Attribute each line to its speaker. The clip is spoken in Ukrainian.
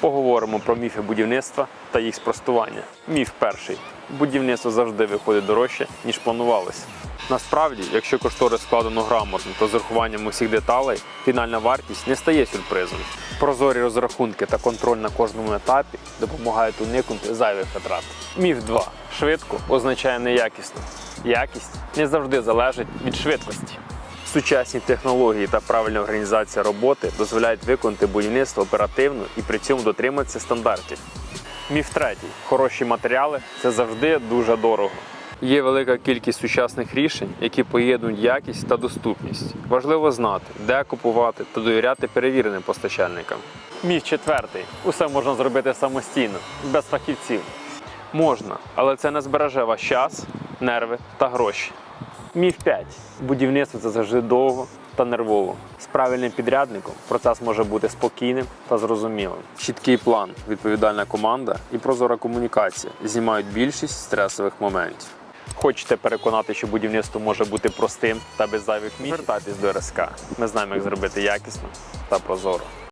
Speaker 1: Поговоримо про міфи будівництва та їх спростування. Міф перший: будівництво завжди виходить дорожче, ніж планувалося. Насправді, якщо кошторис складено грамотно та з урахуванням усіх деталей, фінальна вартість не стає сюрпризом. Прозорі розрахунки та контроль на кожному етапі допомагають уникнути зайвих витрат. Міф 2. Швидко означає неякісно. Якість не завжди залежить від швидкості. Сучасні технології та правильна організація роботи дозволяють виконати будівництво оперативно і при цьому дотриматися стандартів. Міф третій: хороші матеріали це завжди дуже дорого. Є велика кількість сучасних рішень, які поєднують якість та доступність. Важливо знати, де купувати та довіряти перевіреним постачальникам. Міф четвертий: усе можна зробити самостійно, без фахівців. Можна, але це не збереже ваш час, нерви та гроші. Міф 5. Будівництво це завжди довго та нервово. З правильним підрядником процес може бути спокійним та зрозумілим. Чіткий план, відповідальна команда і прозора комунікація знімають більшість стресових моментів. Хочете переконати, що будівництво може бути простим та без зайвих міфів? Звертайтесь до РСК. Ми знаємо, як зробити якісно та прозоро.